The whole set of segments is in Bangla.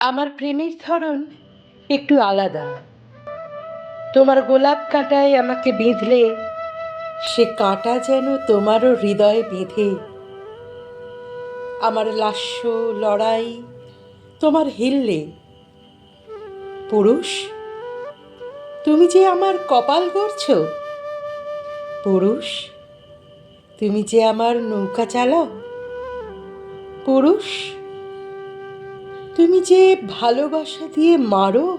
আমার প্রেমের ধরন একটু আলাদা। তোমার গোলাপ কাঁটায় আমাকে বেঁধলে, সে কাঁটা যেন তোমারও হৃদয়ে বেঁধে। আমার লাস্য লড়াই তোমার হিললে। পুরুষ, তুমি যে আমার কপাল গড়ছ। পুরুষ, তুমি যে আমার নৌকা চালাও। পুরুষ তুমি যে ভালোবাসা দিয়ে মারো,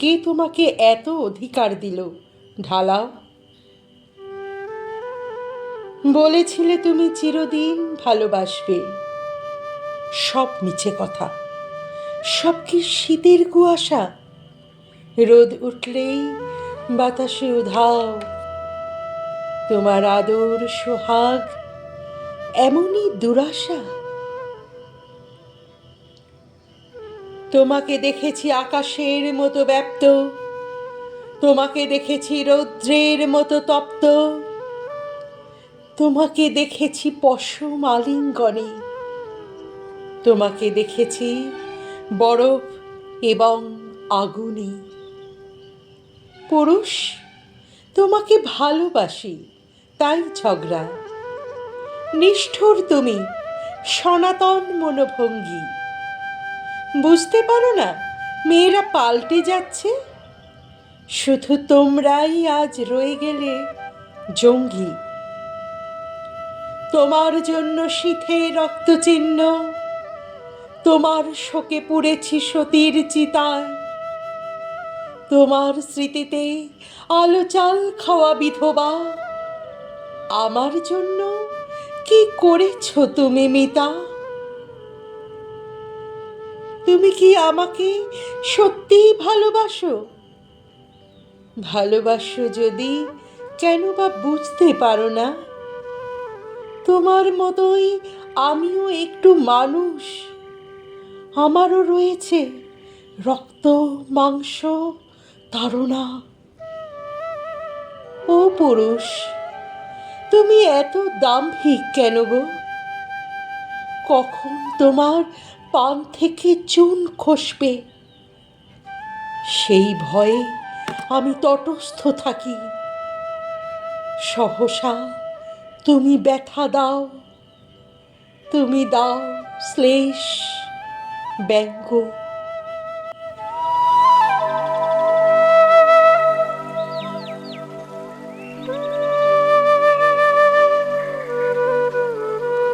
কে তোমাকে এত অধিকার দিল? ঢালাও। বলেছিলে তুমি চিরদিন ভালোবাসবে। সব মিছে কথা। সব কি শীতের কুয়াশা? রোদ উঠলেই বাতাসে উধাও। তোমার আদর সোহাগ এমনই দুরাশা। তোমাকে দেখেছি আকাশের মতো ব্যপ্ত। তোমাকে দেখেছি রৌদ্রের মতো তপ্ত। তোমাকে দেখেছি পশম আলিঙ্গনে। তোমাকে দেখেছি বরফ এবং আগুনে। পুরুষ, তোমাকে ভালোবাসি, তাই ঝগড়া। নিষ্ঠুর তুমি, সনাতন মনোভঙ্গী। বুঝতে পারো না, মেয়েরা পাল্টে যাচ্ছে। শুধু তোমরাই আজ রয়ে গেলে, জঙ্গি। তোমার জন্য শীতে রক্তচিহ্ন, তোমার শোকে পুড়েছি সতীর চিতায় তোমার স্মৃতিতে আলো চাল খাওয়া বিধবা। আমার জন্য কি করেছ তুমি মিতা? তুমি কি আমাকে সত্যিই ভালোবাসো? ভালোবাসো যদি, কেন বা বুঝতে পারো না? তোমার মতোই আমিও একটু মানুষ। আমারও রয়েছে রক্ত, মাংস তারা ও পুরুষ, তুমি এত দাম্ভিক কেন গো? কখন তোমার পান থেকে চুন খসবে। সেই ভয়ে আমি তটস্থ থাকি। সহসা তুমি ব্যথা দাও। তুমি দাও শ্লেষ ব্যঙ্গ।